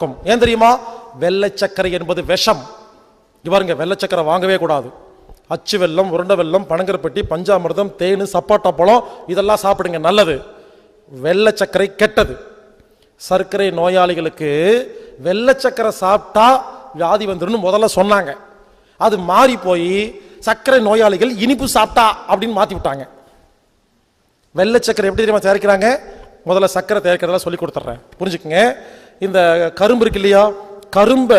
இருக்கும். ஏன் தெரியுமா? வெள்ளை சர்க்கரை என்பது விஷம். இங்க பாருங்க வெள்ளை சக்கரை வாங்கவே கூடாது. அச்சு வெல்லம் உருண்டை வெல்லம் பனங்கருப்பட்டி பஞ்சாமிர்தம் தேனு சப்பாட்டா பழம் இதெல்லாம் சாப்பிடுங்க நல்லது. வெள்ளை சர்க்கரை கெட்டது. சர்க்கரை நோயாளிகளுக்கு வெள்ளை சர்க்கரை சாப்பிட்டா வியாதி வந்துருன்னு முதல்ல சொன்னாங்க. அது மாறி போய் சர்க்கரை நோயாளிகள் இனிப்பு சாப்பிட்டா அப்படின்னு மாத்தி விட்டாங்க. வெள்ளை சக்கரை எப்படி தெரியுமா தயாரிக்கிறாங்க? முதல்ல சக்கரை தயாரிக்கிறதெல்லாம் சொல்லி கொடுத்துட்றேன். புரிஞ்சுக்குங்க? இந்த கரும்பு இருக்கு இல்லையா? கரும்பை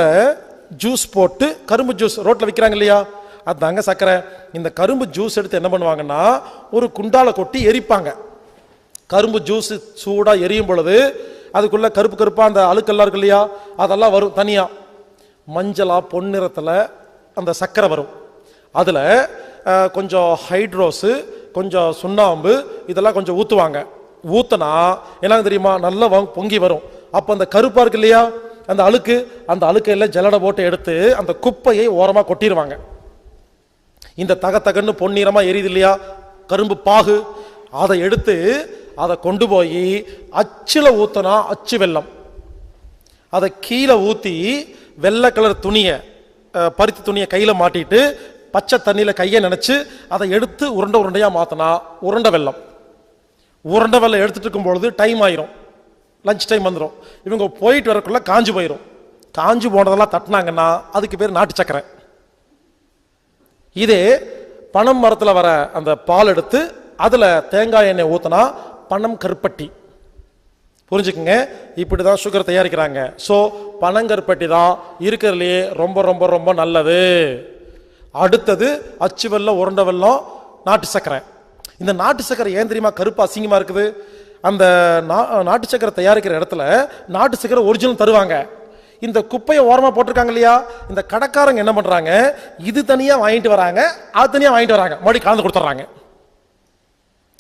ஜூஸ் போட்டு கரும்பு ஜூஸ் ரோட்டில் விற்கிறாங்க இல்லையா? அதாங்க சக்கரை. இந்த கரும்பு ஜூஸ் எடுத்து என்ன பண்ணுவாங்கன்னா ஒரு குண்டால கொட்டி எரிப்பாங்க. கரும்பு ஜூஸ் சூடாக எரியும் பொழுது அதுக்குள்ளே கருப்பு கருப்பாக அந்த அழுக்கெல்லாம் இருக்கு இல்லையா? அதெல்லாம் வரும் தனியாக மஞ்சளாக பொன்னிறத்தில் அந்த சக்கரை வரும். அதில் கொஞ்சம் ஹைட்ரோஸு கொஞ்சம் சுண்ணாம்பு இதெல்லாம் கொஞ்சம் ஊற்றுவாங்க ஊற்றினா என்ன தெரியுமா? நல்லா வ- பொங்கி வரும். அப்போ அந்த கருப்பாக இருக்கு இல்லையா? அந்த அழுக்கு அந்த அழுக்கையில் ஜல்லடை போட்டு எடுத்து அந்த குப்பையை ஓரமாக கொட்டிடுவாங்க இந்த தக தகன்னு பொன்னிறமாக எரியுது இல்லையா? கரும்பு பாகு. அதை எடுத்து அதை கொண்டு போய் அச்சில் ஊத்தனா அச்சு வெல்லம் அதை கீழே ஊற்றி வெள்ளை கலர் துணியை பருத்தி துணியை கையில் மாட்டிட்டு பச்சை தண்ணியில் கையை நினச்சி அதை எடுத்து உருண்டை உருண்டையாக மாற்றினா உருண்டை வெல்லம் உருண்டை வெல்லம் எடுத்துட்டு இருக்கும் பொழுது டைம் ஆயிரும். லஞ்ச் டைம் வந்துடும் இவங்க போயிட்டு வரக்குள்ளே காஞ்சு போயிடும் காஞ்சு போனதெல்லாம் தட்டினாங்கன்னா அதுக்கு பேர் நாட்டு சக்கரை. இதே பனம் மரத்தில் வர அந்த பால் எடுத்து அதில் தேங்காய் எண்ணெய் ஊற்றினா பனம் கருப்பட்டி. புரிஞ்சுக்குங்க? இப்படி தான் சுகர் தயாரிக்கிறாங்க ஸோ பனங்கருப்பட்டி தான் இருக்கிறதுலையே ரொம்ப ரொம்ப ரொம்ப நல்லது. அடுத்தது அச்சு வெல்லம் உருண்டை வெல்லம் நாட்டு சக்கரை. இந்த நாட்டு சக்கரை ஏன் தெரியுமா? கருப்பு அசிங்கமாக இருக்குது. அந்த நா- நாட்டு சக்கரை தயாரிக்கிற இடத்துல நாட்டு சக்கரை ஒரிஜினல் தருவாங்க. இந்த குப்பையை ஓரமாக போட்டிருக்காங்க இல்லையா? இந்த கடைக்காரங்க என்ன பண்றாங்க? இது தனியாக வாங்கிட்டு வராங்க அது தனியாக வாங்கிட்டு வராங்க. மறுபடியும் கலந்து கொடுத்துட்றாங்க.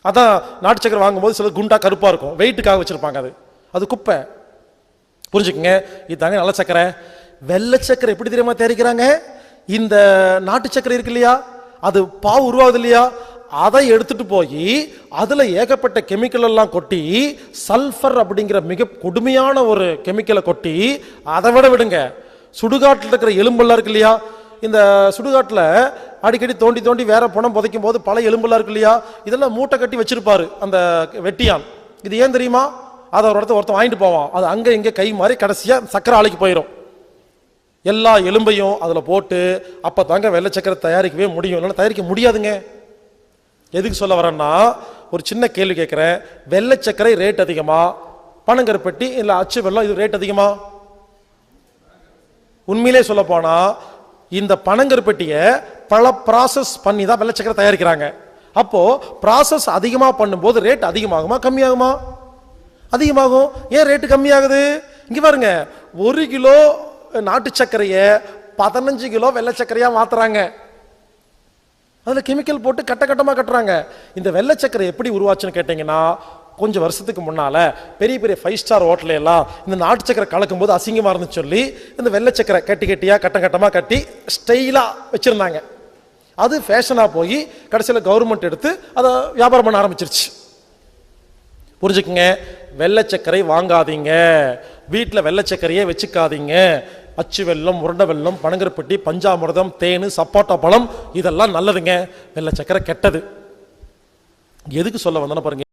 அதான் நாட்டு சக்கரை வாங்கும்போது சில குண்டா கருப்பாக இருக்கும். வெயிட்டுக்காக வச்சிருப்பாங்க அது. அது குப்பை. புரிஞ்சுக்குங்க? இதுதாங்க நல்ல சக்கரை. வெள்ளை சக்கரை எப்படி தெரியுமா தயாரிக்கிறாங்க? இந்த நாட்டு சக்கரை இருக்கு இல்லையா? அது பாவு உருவாகுது இல்லையா? அதை எடுத்துட்டு போய் அதில் ஏகப்பட்ட கெமிக்கல் எல்லாம் கொட்டி சல்ஃபர் அப்படிங்கிற மிக கொடுமையான ஒரு கெமிக்கலை கொட்டி அதை விட விடுங்க. சுடுகாட்டில் இருக்கிற எலும்பெல்லாம் இருக்கு இல்லையா? இந்த சுடுகாட்டில் அடிக்கடி தோண்டி தோண்டி வேற பணம் புதைக்கும் போது பல எலும்பெல்லாம் இருக்கு இல்லையா? இதெல்லாம் மூட்டை கட்டி வச்சிருப்பாரு அந்த வெட்டியான். இது ஏன் தெரியுமா? அதை ஒரு இடத்த ஒருத்தன் வாங்கிட்டு போவான். அது அங்கே இங்கே கை மாறி கடைசியாக சக்கரை ஆலைக்கு போயிடும் எல்லா எலும்பையும் அதில் போட்டு அப்போ தாங்க வெள்ளை சக்கரை தயாரிக்கவே முடியும். இல்லைன்னா தயாரிக்க முடியாதுங்க. எதுக்கு சொல்ல வரேன்னா ஒரு சின்ன கேள்வி கேட்குறேன். வெள்ளை ரேட் அதிகமா? பனங்கருப்பட்டி இல்லை அச்சு வெள்ளம் இது ரேட் அதிகமா? உண்மையிலே சொல்ல போனா இந்த பனங்கருப்பட்டியை பல ப்ராசஸ் பண்ணி தான் வெள்ளை சக்கரை தயாரிக்கிறாங்க. அப்போ ப்ராசஸ் அதிகமாக பண்ணும்போது ரேட் அதிகமாகுமா கம்மியாகுமா? அதிகமாகும். ஏன் ரேட்டு கம்மியாகுது? இங்கே பாருங்க ஒரு கிலோ நாட்டு சர்க்கரையை பதினஞ்சு கிலோ வெள்ளை சர்க்கரையா மாற்றுறாங்க அதில் கெமிக்கல் போட்டு கட்ட கட்டமாக கட்டுறாங்க. இந்த வெள்ளச்சக்கரை எப்படி உருவாச்சுன்னு கேட்டிங்கன்னா கொஞ்சம் வருஷத்துக்கு முன்னால் பெரிய பெரிய ஃபைவ் ஸ்டார் ஹோட்டல்ல எல்லாம் இந்த நாட்டு சக்கரை கலக்கும் போது அசிங்கமாக இருந்துச்சு சொல்லி இந்த வெள்ளை சக்கரை கட்டி கட்டியாக கட்டம் கட்டமாக கட்டி ஸ்டைலாக வச்சுருந்தாங்க. அது ஃபேஷனாக போய் கடைசியில் கவர்மெண்ட் எடுத்து அதை வியாபாரம் பண்ண ஆரம்பிச்சிருச்சு. புரிஞ்சுக்குங்க? வெள்ளை வாங்காதீங்க. வீட்டில் வெள்ளச்சக்கரையே வச்சுக்காதீங்க. அச்சு வெல்லம் உருண்டை வெல்லம் பனங்கருப்பட்டி பஞ்சாமிர்தம் தேனு சப்போட்டா பழம் இதெல்லாம் நல்லதுங்க. வெள்ளை சக்கரை கெட்டது. எதுக்கு சொல்ல வந்தேன்னா பாருங்க.